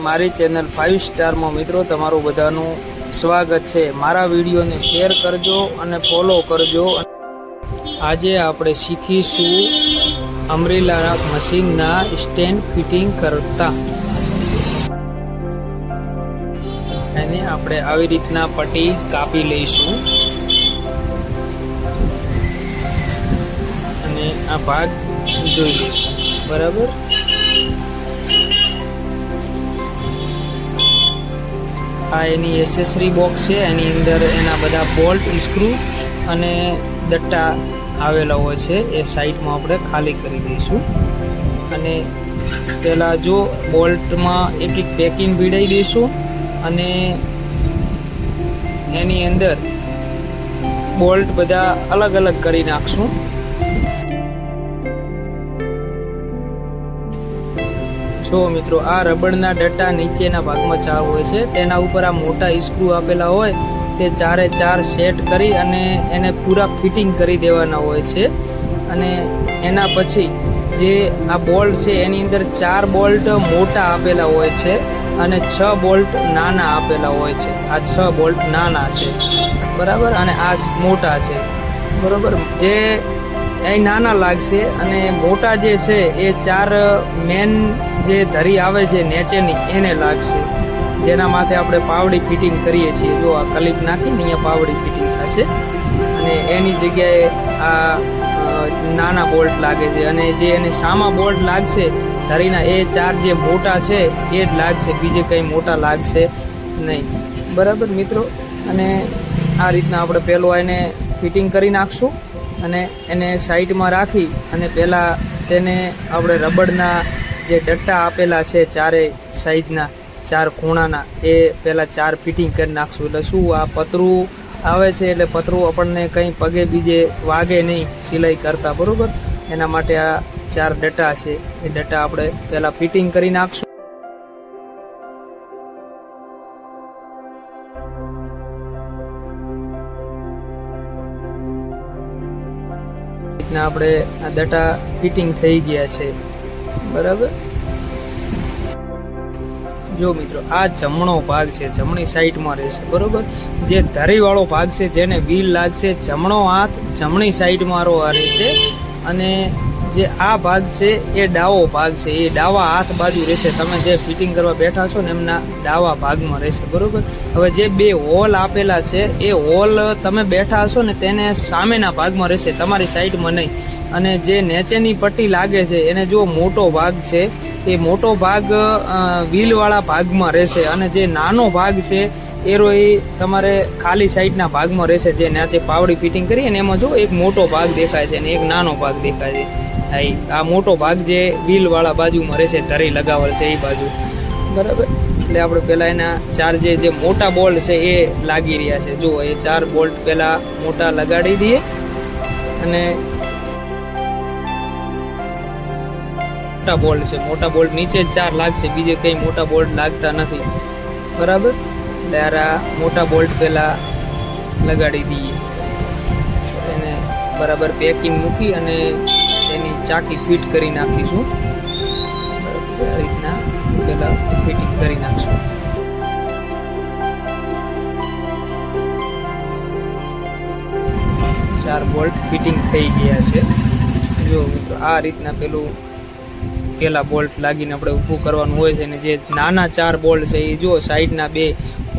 મારી channel five સ્ટારમાં મિત્રો તમારું બધાનું સ્વાગત છે. મારા વિડીયોને શેર કરજો અને ફોલો કરજો. આજે આપણે શીખીશું અમરેલા મશીનના સ્ટેન્ડ ફિટિંગ કરતા. એને આપણે આવી રીતના પટ્ટી કાપી લઈશું. અને આ ભાગ જોઈ લઈશું. બરાબર? આ એની એસેસરી બોક્સ છે. એની અંદર એના બધા બોલ્ટ સ્ક્રૂ અને દટ્ટા આવેલા હોય છે. એ સાઈડમાં આપણે ખાલી કરી દઈશું. અને પહેલાં જો બોલ્ટમાં એક એક પેકિંગ ભીડાઈ દઈશું અને એની અંદર બોલ્ટ બધા અલગ અલગ કરી નાખશું. જો મિત્રો, આ રબરના ડટ્ટા નીચેના ભાગમાં ચા હોય છે. તેના ઉપર આ મોટા સ્ક્રૂ આપેલા હોય, તે ચારે ચાર સેટ કરી અને એને પૂરા ફિટિંગ કરી દેવાના હોય છે. અને એના પછી જે આ બોલ્ટ છે, એની અંદર ચાર બોલ્ટ મોટા આપેલા હોય છે અને છ બોલ્ટ નાના આપેલા હોય છે. આ છ બોલ્ટ નાના છે. બરાબર? અને આ મોટા છે. બરાબર? જે એ નાના લાગશે અને મોટા જે છે, એ ચાર મેન જે ધરી આવે છે નેચેની, એને લાગશે જેના માથે આપણે પાવડી ફિટિંગ કરીએ છીએ. જો આ કલીપ નાખીને અહીંયા પાવડી ફિટિંગ થશે. અને એની જગ્યાએ આ નાના બોલ્ટ લાગે છે. અને જે એને સામા બોલ્ટ લાગશે ધરીના એ ચાર જે મોટા છે, એ જ લાગશે બીજે કંઈ મોટા લાગશે નહીં. બરાબર મિત્રો? અને આ રીતના આપણે પહેલું એને ફિટિંગ કરી નાખશું. અને એને સાઈડમાં રાખી અને પહેલાં તેને આપણે રબડના જે ડટ્ટા આપેલા છે ચારે સાઈડના, ચાર ખૂણાના, એ પહેલાં ચાર ફિટિંગ કરી નાખશું. એટલે શું આ પતરું આવે છે એટલે પતરું આપણને કંઈ પગે બીજે વાગે નહીં સિલાઈ કરતા, બરાબર? એના માટે આ ચાર ડટ્ટા છે. એ ડટ્ટા આપણે પહેલાં ફિટિંગ કરી નાખશું. રીતના આપણે આ ડટા ફિટિંગ થઈ ગયા છે. બરાબર? જો મિત્રો, આ જમણો ભાગ છે, જમણી સાઈડમાં રહેશે, બરોબર? જે ધરીવાળો ભાગ છે, જેને વ્હીલ લાગશે, જમણો હાથ જમણી સાઈડમાં રો આ રહેશે. અને જે આ ભાગ છે, એ ડાવો ભાગ છે. એ ડાવા હાથ બાજુ રહેશે. તમે જે ફિટિંગ કરવા બેઠા છો ને, એમના ડાવા ભાગમાં રહેશે. બરોબર? હવે જે બે હોલ આપેલા છે, એ હોલ તમે બેઠા હશો ને, તેને સામેના ભાગમાં રહેશે. તમારી સાઈડમાં નહીં. અને જે નીચેની પટ્ટી લાગે છે, એને જો મોટો ભાગ છે. એ મોટો ભાગ વ્હીલવાળા ભાગમાં રહેશે. અને જે નાનો ભાગ છે, એરો એ તમારે ખાલી સાઈડના ભાગમાં રહેશે. જે નાચે પાવડી ફિટિંગ કરી અને એમાં જો એક મોટો ભાગ દેખાય છે અને એક નાનો ભાગ દેખાય છે. આ મોટો ભાગ જે વ્હીલવાળા બાજુમાં રહેશે, ધરી લગાવેલ છે એ બાજુ. બરાબર? એટલે આપણે પહેલાં એના ચાર જે જે મોટા બોલ્ટ છે એ લાગી રહ્યા છે. જુઓ, એ ચાર બોલ્ટ પહેલાં મોટા લગાડી દઈએ અને મોટા બોલ્ટ છે. મોટા બોલ્ટ નીચે ચાર લાગશે, બીજે કંઈ મોટા બોલ્ટ લાગતા નથી. બરાબર? ત્યારે આ મોટા બોલ્ટ પહેલાં લગાડી દઈએ. એને બરાબર પેકિંગ મૂકી અને ચાકી ફિટ કરી નાખીશું. આ રીતના પહેલાં ફિટિંગ કરી નાખશું. ચાર બોલ્ટ ફિટિંગ થઈ ગયા છે. જો આ રીતના પેલું પેલા બોલ્ટ લાગીને આપણે ઊભું કરવાનું હોય છે અને જે નાના ચાર બોલ્ટ છે, એ જો સાઈડના બે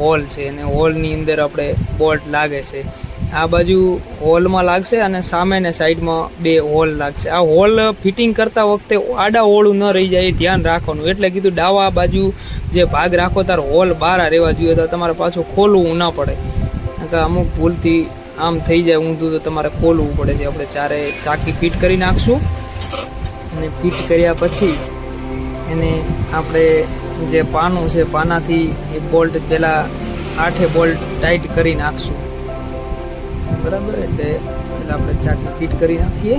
હોલ છે અને હોલની અંદર આપણે બોલ્ટ લાગે છે. આ બાજુ હોલમાં લાગશે અને સામેને સાઈડમાં બે હોલ લાગશે. આ હોલ ફિટિંગ કરતા વખતે આડા હોળું ન રહી જાય એ ધ્યાન રાખવાનું. એટલે કીધું ડાવા બાજુ જે ભાગ રાખો તાર હોલ બહાર રહેવા જોઈએ તો તમારે પાછું ખોલવું ના પડે. અમુક ભૂલથી આમ થઈ જાય ઊંધું તો તમારે ખોલવું પડે છે આપણે ચારે ચાકી ફિટ કરી નાખશું. અને ફિટ કર્યા પછી એને આપણે જે પાનું છે, પાનાથી એ બોલ્ટ પહેલાં આઠે બોલ્ટ ટાઈટ કરી નાખશું. બરાબર, એટલે એટલે આપણે ચાકી ફિટ કરી નાખીએ.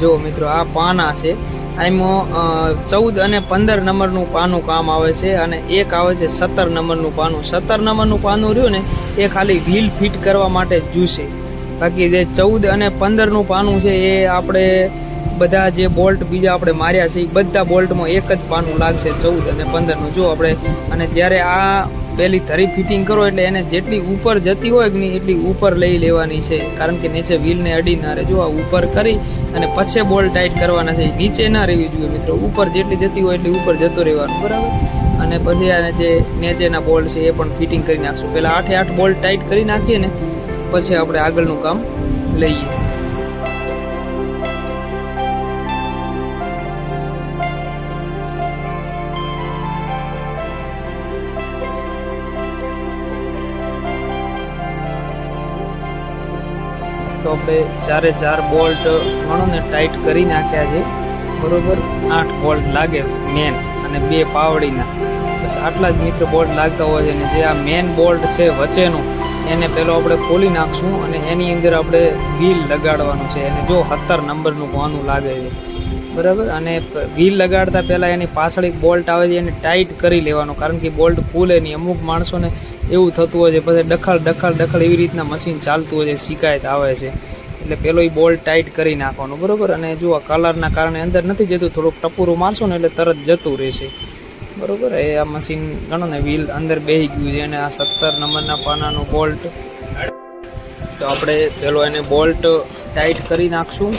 જો મિત્રો, આ પાના છે. આમાં ચૌદ અને પંદર નંબરનું પાનું કામ આવે છે અને એક આવે છે સત્તર નંબરનું પાનું. સત્તર નંબરનું પાનું રહ્યું ને, એ ખાલી વ્હીલ ફિટ કરવા માટે જોશે. બાકી જે ચૌદ અને પંદરનું પાનું છે, એ આપણે બધા જે બોલ્ટ બીજા આપણે માર્યા છે એ બધા બોલ્ટમાં એક જ પાનું લાગશે ચૌદ અને પંદરનું. જો આપણે, અને જ્યારે આ પેલી ધરી ફિટિંગ કરો એટલે એને જેટલી ઉપર જતી હોય કે નહીં, એટલી ઉપર લઈ લેવાની છે. કારણ કે નીચે વ્હીલને અડી ના રહે. જો આ ઉપર કરી અને પછી બોલ ટાઈટ કરવાના છે નીચે ના રહેવી જોઈએ મિત્રો. ઉપર જેટલી જતી હોય એટલી ઉપર જતો રહેવાનું, બરાબર? અને પછી આને જે નીચેના બોલ્ટ છે, એ પણ ફિટિંગ કરી નાખશું. પહેલાં આઠે આઠ બોલ્ટ ટાઈટ કરી નાખીએ ને, પછી આપણે આગળનું કામ લઈએ. તો આપણે ચારે ચાર બોલ્ટ ગણો ને ટાઈટ કરી નાખ્યા છે. બરોબર આઠ બોલ્ટ લાગે મેન અને બે પાવડીના. બસ આટલા જ મિત્ર બોલ્ટ લાગતા હોય છે અને જે આ મેન બોલ્ટ છે વચ્ચેનું, એને પેલો આપણે ખોલી નાખશું અને એની અંદર આપણે વ્હીલ લગાડવાનું છે. અને જો સત્તર નંબરનું કોનું લાગે છે. બરાબર? અને વ્હીલ લગાડતા પહેલાં એની પાછળ એક બોલ્ટ આવે છે, એને ટાઈટ કરી લેવાનો. કારણ કે બોલ્ટ ખુલે નહીં. અમુક માણસોને એવું થતું હોય છે, પછી ડખળ ડખળ ડખળ એવી રીતના મશીન ચાલતું હોય છે, શિકાયત આવે છે. એટલે પેલો એ બોલ્ટ ટાઈટ કરી નાખવાનો, બરાબર? અને જો આ કલરના કારણે અંદર નથી જતું, થોડુંક ટપુરું મારશો ને એટલે તરત જતું રહેશે. બરાબર? એ આ મશીન ગણો ને વ્હીલ અંદર બેસી ગયું છે, અને આ સત્તર નંબરના પાનાનું બોલ્ટ તો આપણે પેલો એને બોલ્ટ ટાઈટ કરી નાખશું.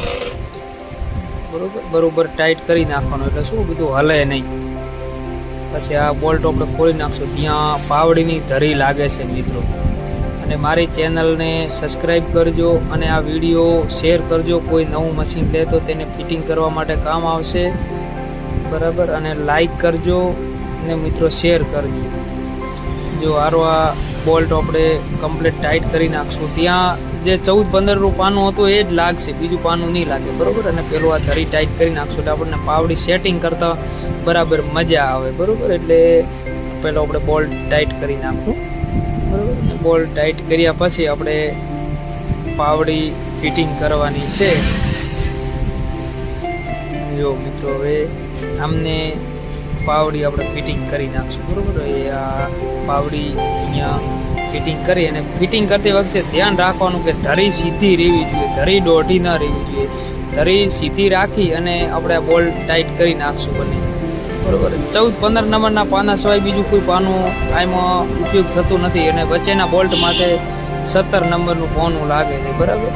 બરોબર? બરોબર ટાઈટ કરી નાખવાનો. એટલે શું બધું હલે નહીં. પછી આ બોલ્ટ આપણે ખોલી નાખશું. ત્યાં પાવડીની ધરી લાગે છે મિત્રો. અને મારી ચેનલને સબસ્ક્રાઈબ કરજો અને આ વીડિયો શેર કરજો. કોઈ નવું મશીન લે તો તેને ફિટિંગ કરવા માટે કામ આવશે. બરાબર? અને લાઈક કરજો અને મિત્રો શેર કરજો. જો આરો આ બોલ્ટ આપણે કમ્પ્લીટ ટાઈટ કરી નાખશું. ત્યાં જે ચૌદ પંદરનું પાનું હતું એ જ લાગશે, બીજું પાનું નહીં લાગે, બરોબર? અને પેલું આ ધરી ટાઈટ કરી નાખશું એટલે આપણને પાવડી સેટિંગ કરતા બરાબર મજા આવે, બરોબર? એટલે પેલો આપણે બોલ ટાઈટ કરી નાખશું બરોબર? બોલ ટાઈટ કર્યા પછી આપણે પાવડી ફિટિંગ કરવાની છે. જો મિત્રો, હવે આમને પાવડી આપણે ફિટિંગ કરી નાખશું, બરોબર? એ આ પાવડી અહીંયા ફિટિંગ કરી અને ફિટિંગ કરતી વખતે ધ્યાન રાખવાનું કે ધરી સીધી રહેવી જોઈએ, ધરી દોઢી ન રહેવી જોઈએ. ધરી સીધી રાખી અને આપણે બોલ્ટ ટાઈટ કરી નાખશું બને. બરાબર. ચૌદ, પંદર નંબરના પાના સિવાય બીજું કોઈ પાનું આમાં ઉપયોગ થતું નથી અને વચ્ચેના બોલ્ટ માટે સત્તર નંબરનું પોનું લાગે છે, બરાબર?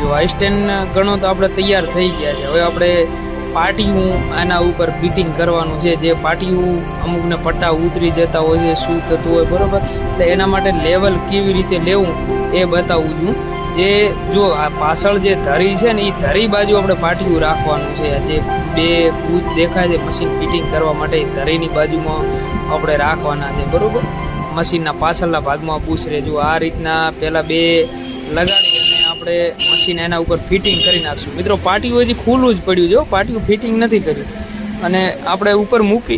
જો આ સ્ટેન્ડ ગણો તો આપણે તૈયાર થઈ ગયા છે. હવે આપણે પાટિયું આના ઉપર ફિટિંગ કરવાનું છે, જે પાટિયું અમુકને પટ્ટા ઉતરી જતા હોય છે, શું થતું હોય, બરાબર? એટલે એના માટે લેવલ કેવી રીતે લેવું એ બતાવું છું. જે જો આ પાછળ જે ધરી છે ને એ ધરી બાજુ આપણે પાટિયું રાખવાનું છે. જે બે પૂછ દેખાય છે મશીન ફિટિંગ કરવા માટે એ ધરીની બાજુમાં આપણે રાખવાના છે, બરાબર? મશીનના પાછળના ભાગમાં પૂછ રહે જો આ રીતના પહેલાં બે લગાડી આપણે મશીન એના ઉપર ફિટિંગ કરી નાખશું. મિત્રો, પાટિયું હજી ખુલ્લું જ પડ્યું છે પાટિયું ફિટિંગ નથી કર્યું. અને આપણે ઉપર મૂકી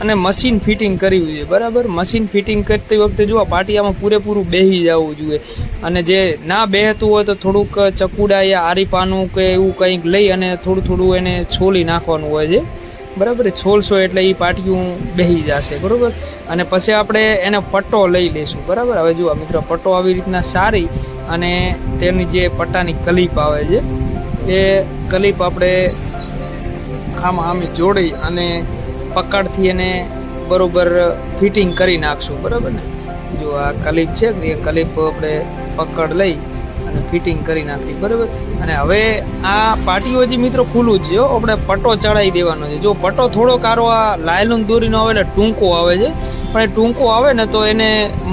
અને મશીન ફિટિંગ કરવી જોઈએ બરાબર? મશીન ફિટિંગ કરતી વખતે જો પાટિયામાં પૂરેપૂરું બેસી જવું જોઈએ. અને જે ના બેહતું હોય તો થોડુંક ચકુડા યા આરીપાનું કે એવું કંઈક લઈ અને થોડું થોડું એને છોલી નાખવાનું હોય છે. બરાબર? છોલશો એટલે એ પાટિયું બેસી જશે. બરાબર? અને પછી આપણે એને પટ્ટો લઈ લઈશું. બરાબર? હવે જુઓ મિત્રો, પટ્ટો આવી રીતના સારી અને તેની જે પટ્ટાની કલીપ આવે છે, એ કલીપ આપણે આમ આમ જોડી અને પકડથી એને બરાબર ફિટિંગ કરી નાખશું, બરાબર ને? જો આ કલીપ છે, એ કલીપ આપણે પકડ લઈ અને ફિટિંગ કરી નાખી, બરાબર? અને હવે આ પાટીઓ હજી મિત્રો ખુલ્લું જ છે આપણે પટ્ટો ચડાવી દેવાનો છે. જો પટ્ટો થોડો કારો આ લાયલું દોરીનો આવે એટલે ટૂંકો આવે છે. પણ એ ટૂંકો આવે ને તો એને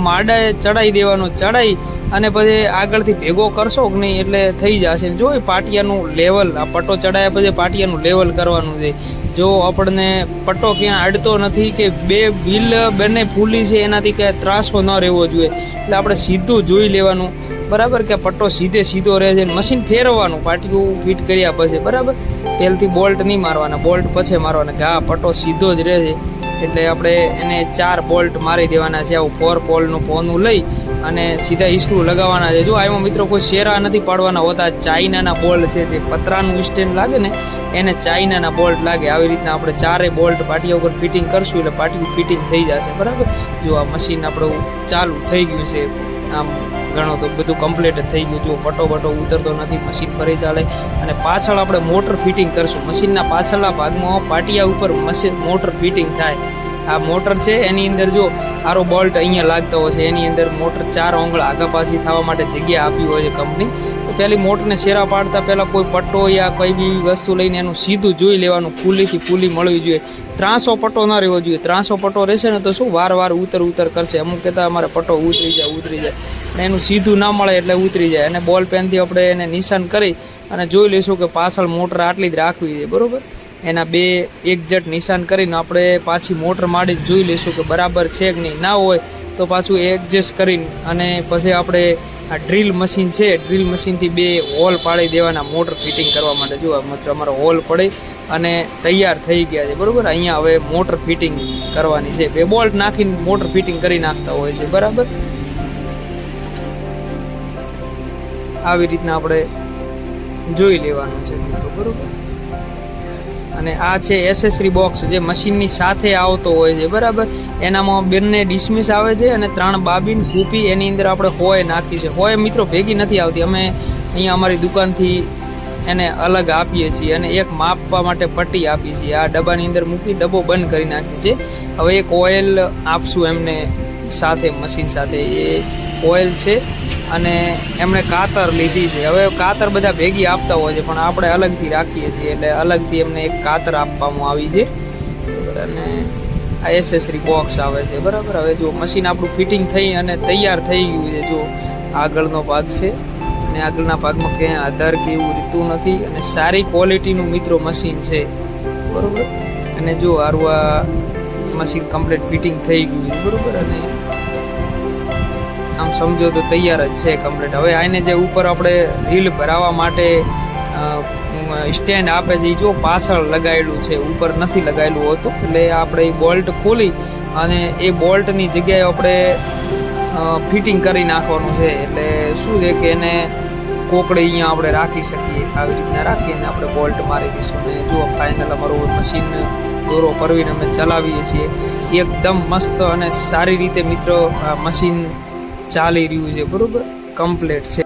માડાએ ચડાવી દેવાનો ચડાવી અને પછી આગળથી ભેગો કરશો કે નહીં એટલે થઈ જશે. જો એ પાટિયાનું લેવલ આ પટ્ટો ચડાયા પછી પાટિયાનું લેવલ કરવાનું છે. જો આપણને પટ્ટો ક્યાં અડતો નથી કે બે વ્હીલ બંને ફૂલી છે, એનાથી ક્યાંય ત્રાસો ન રહેવો જોઈએ. એટલે આપણે સીધું જોઈ લેવાનું. બરાબર કે પટ્ટો સીધે સીધો રહે છે. મશીન ફેરવવાનું, પાટિયું ફિટ કર્યા પછી. બરાબર? પહેલથી બોલ્ટ નહીં મારવાના. બોલ્ટ પછી મારવાના કે હા પટ્ટો સીધો જ રહે છે. એટલે આપણે એને ચાર બોલ્ટ મારી દેવાના છે, આવું ફોર પોલનું પોનું લઈ અને સીધા ઈસ્ક્રુ લગાવવાના છે. જો એમાં મિત્રો કોઈ શેરા નથી પાડવાના, હોતા ચાઇનાના બોલ્ટ છે, તે પતરાનું સ્ટેન્ડ લાગે ને, એને ચાઇનાના બોલ્ટ લાગે. આવી રીતના આપણે ચારે બોલ્ટ પાટિયા ઉપર ફિટિંગ કરશું, એટલે પાટિયું ફિટિંગ થઈ જશે. બરાબર? જો આ મશીન આપણું ચાલુ થઈ ગયું છે, આમ ગણો તો બધું કમ્પ્લીટ થઈ ગયું. જો પટો બટો ઉતરતો નથી મશીન ફરી ચાલે. અને પાછળ આપણે મોટર ફિટિંગ કરશું. મશીનના પાછળના ભાગમાં પાટિયા ઉપર મશીન મોટર ફિટિંગ થાય. આ મોટર છે, એની અંદર જો આરો બોલ્ટ અહીંયા લાગતો હોય છે, એની અંદર મોટર ચાર ઓંગળ આગા પાછી થવા માટે જગ્યા આપી હોય છે કંપની તો પહેલી મોટરને શેરા પાડતા પહેલાં કોઈ પટ્ટો યા કોઈ બી વસ્તુ લઈને એનું સીધું જોઈ લેવાનું, ફૂલીથી ફૂલી મળવી જોઈએ. ત્રાસો પટ્ટો ન રહેવો જોઈએ. ત્રાસો પટ્ટો રહેશે ને તો શું? વાર વાર ઉતર ઉતર કરશે. અમુક કહેતા અમારે પટ્ટો ઉતરી જાય ઉતરી જાય. અને એનું સીધું ના મળે એટલે ઉતરી જાય. અને બોલ પેનથી આપણે એને નિશાન કરી અને જોઈ લઈશું કે પાછળ મોટર આટલી જ રાખવી છે. બરાબર? એના બે એક જટ નિશાન કરીને આપણે પાછી મોટર માંડી જોઈ લઈશું કે બરાબર છે કે નહીં. ના હોય તો પાછું એડજસ્ટ કરીને અને પછી આપણે આ ડ્રીલ મશીન છે. ડ્રીલ મશીનથી બે હોલ પાડી દેવાના, મોટર ફિટિંગ કરવા માટે. જો મતલબ અમારો હોલ પડે અને તૈયાર થઈ ગયા છે. બરાબર? અહીંયા હવે મોટર ફિટિંગ કરવાની છે. બે બોલ્ટ નાખીને મોટર ફિટિંગ કરી નાખતા હોય છે. બરાબર? આવી રીતના આપણે જોઈ લેવાનું છે મિત્રો. બરોબર? અને આ છે એસેસરી બોક્સ જે મશીનની સાથે આવતો હોય છે, બરાબર? એનામાં બંને ડિસમિસ આવે છે અને ત્રણ બાબીન કૂપી એની અંદર આપણે હોય નાખી છે. હોય મિત્રો, ભેગી નથી આવતી. અમે અહીંયા અમારી દુકાનથી એને અલગ આપીએ છીએ અને એક માપવા માટે પટ્ટી આપીએ છીએ. આ ડબ્બાની અંદર મૂકી ડબ્બો બંધ કરી નાખ્યું છે. હવે એક ઓઇલ આપશું એમને સાથે, મશીન સાથે. એ ઓઇલ છે અને એમણે કાતર લીધી છે. હવે કાતર બધા ભેગી આપતા હોય છે, પણ આપણે અલગથી રાખીએ છીએ એટલે અલગથી એમને એક કાતર આપવામાં આવી છે. અને આ એસેસરી બોક્સ આવે છે. બરાબર, હવે જો મશીન આપણું ફિટિંગ થઈ અને તૈયાર થઈ ગયું છે, જો આગળનો ભાગ છે. અને આગળના ભાગમાં ક્યાંય આધાર કે એવું રીતું નથી. અને સારી ક્વોલિટીનું મિત્રો મશીન છે. બરાબર, અને જો આરવા મશીન કમ્પ્લીટ ફિટિંગ થઈ ગયું છે. બરાબર, અને આમ સમજો તો તૈયાર જ છે કમ્પ્લીટ હવે આને જે ઉપર આપણે રીલ ભરાવા માટે સ્ટેન્ડ આપે છે એ જો પાછળ લગાવેલું છે, ઉપર નથી લગાવેલું હોતું, એટલે આપણે એ બોલ્ટ ખોલી અને એ બોલ્ટની જગ્યાએ આપણે ફિટિંગ કરી નાખવાનું છે. એટલે શું છે કે એને કોકડે અહીંયા આપણે રાખી શકીએ, આવી રીતના રાખીને આપણે બોલ્ટ મારી દઈશું. ને જુઓ ફાઇનલ અમારું મશીન દોરો પરવીને અમે ચલાવીએ છીએ. એકદમ મસ્ત અને સારી રીતે મિત્રો મશીન ચાલી રહ્યું છે બરોબર? કમ્પ્લીટ છે.